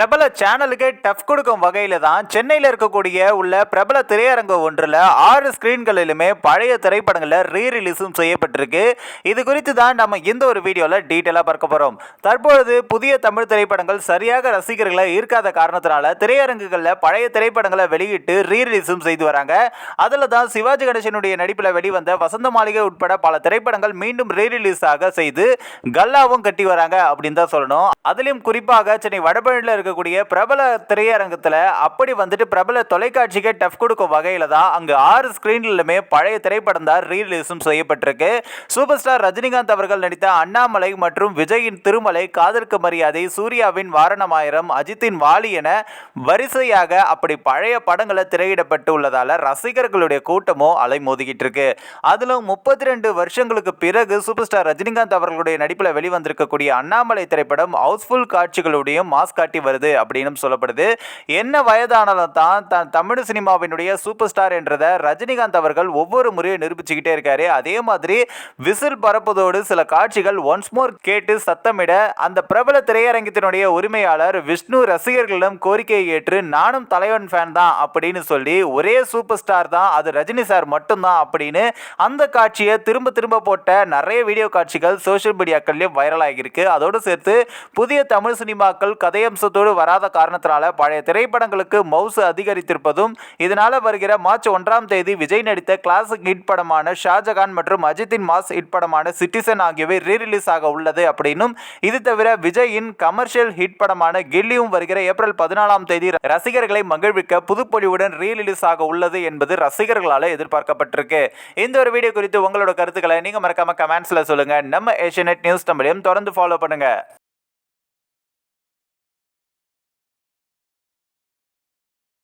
பிரபல சேனலுக்கு டஃப் கொடுக்கும் வகையில தான் சென்னையில் இருக்கக்கூடிய உள்ள பிரபல திரையரங்கு ஒன்றில் ஆறு ஸ்க்ரீன்களிலுமே பழைய திரைப்படங்களில் ரீ ரிலீஸும் செய்யப்பட்டிருக்கு. இது குறித்து தான் நம்ம இந்த ஒரு வீடியோவில் டீட்டெயிலாக பார்க்க போகிறோம் தற்பொழுது புதிய தமிழ் திரைப்படங்கள் சரியாக ரசிகர்களை ஈர்க்காத காரணத்தினால திரையரங்குகளில் பழைய திரைப்படங்களை வெளியிட்டு ரீ ரிலீஸும் செய்து வராங்க. அதில் தான் சிவாஜி கணேசனுடைய நடிப்பில் வெளிவந்த வசந்த மாளிகை உட்பட பல திரைப்படங்கள் மீண்டும் ரீ ரிலீஸாக செய்து கல்லாவும் கட்டி வராங்க அப்படின்னு தான் சொல்லணும். அதிலும் குறிப்பாக சென்னை வடபழனியில் இருக்கக்கூடிய பிரபல திரையரங்கத்தில் அப்படி வந்துட்டு பிரபல தொலைக்காட்சிக்கு டஃப் கொடுக்கும் வகையில் தான் அங்கு ஆறு ஸ்க்ரீன்லுமே பழைய திரைப்படம் தான் ரீலீஸும் செய்யப்பட்டிருக்கு. சூப்பர் ஸ்டார் ரஜினிகாந்த் அவர்கள் நடித்த அண்ணாமலை மற்றும் விஜயின் திருமலை காதலுக்கு மரியாதை சூர்யாவின் வாரணமாயிரம் அஜித்தின் வாலி என வரிசையாக அப்படி பழைய படங்களை திரையிடப்பட்டு உள்ளதால ரசிகர்களுடைய கூட்டமும் அலைமோதிக்கிட்டு இருக்கு. அதிலும் முப்பத்தி ரெண்டு வருஷங்களுக்கு பிறகு சூப்பர் ஸ்டார் ரஜினிகாந்த் அவர்களுடைய நடிப்பில் வெளிவந்திருக்கக்கூடிய அண்ணாமலை திரைப்படம் ஹவுஸ்ஃபுல் காட்சிகளுடைய மாஸ் காட்டி வருது. அப்படின்னு சொல்லப்படுது. என்ன வயதானாலும் தான் த தமிழ் சினிமாவினுடைய சூப்பர் ஸ்டார் என்றதை ரஜினிகாந்த் அவர்கள் ஒவ்வொரு முறையும் நிரூபிச்சுக்கிட்டே இருக்காரு. அதே மாதிரி விசில் பரப்புவதோடு சில காட்சிகள் ஒன்ஸ் மோர் கேட்டு சத்தமிட அந்த பிரபல திரையரங்கத்தினுடைய உரிமையாளர் விஷ்ணு ரசிகர்களிடம் கோரிக்கையை ஏற்று நானும் தலைவன் ஃபேன் தான் அப்படின்னு சொல்லி ஒரே சூப்பர் ஸ்டார் தான் அது ரஜினி சார் மட்டும்தான் அப்படின்னு அந்த காட்சியை திரும்ப திரும்ப போட்ட நிறைய வீடியோ காட்சிகள் சோஷியல் மீடியாக்கள்லேயும் வைரல் ஆகியிருக்கு. அதோடு சேர்த்து புதிய தமிழ் சினிமாக்கள் கதையம்சத்தோடு வராத காரணத்தினால பழைய திரைப்படங்களுக்கு மவுசு அதிகரித்திருப்பதும் இதனால வருகிற மார்ச் ஒன்றாம் தேதி விஜய் நடித்த கிளாசிக் ஹிட் படமான ஷாஜகான் மற்றும் அஜித்தின் மாஸ் ஹிட் படமான சிட்டிசன் ஆகியவை ரீ ரிலீஸ் ஆக உள்ளது அப்படின்னும் இது தவிர விஜயின் கமர்ஷியல் ஹிட் படமான கில்லியும் வருகிற ஏப்ரல் பதினாலாம் தேதி ரசிகர்களை மகிழ்விக்க புதுப்பொழிவுடன் ரீ ரிலீஸ் ஆக உள்ளது என்பது ரசிகர்களால் எதிர்பார்க்கப்பட்டிருக்கு. இந்த ஒரு வீடியோ குறித்து உங்களோட கருத்துக்களை நீங்க மறக்காம கமெண்ட்ஸ்ல சொல்லுங்க. நம்ம ஏஷியநெட் நியூஸ் தமிழையும் தொடர்ந்து ஃபாலோ பண்ணுங்க.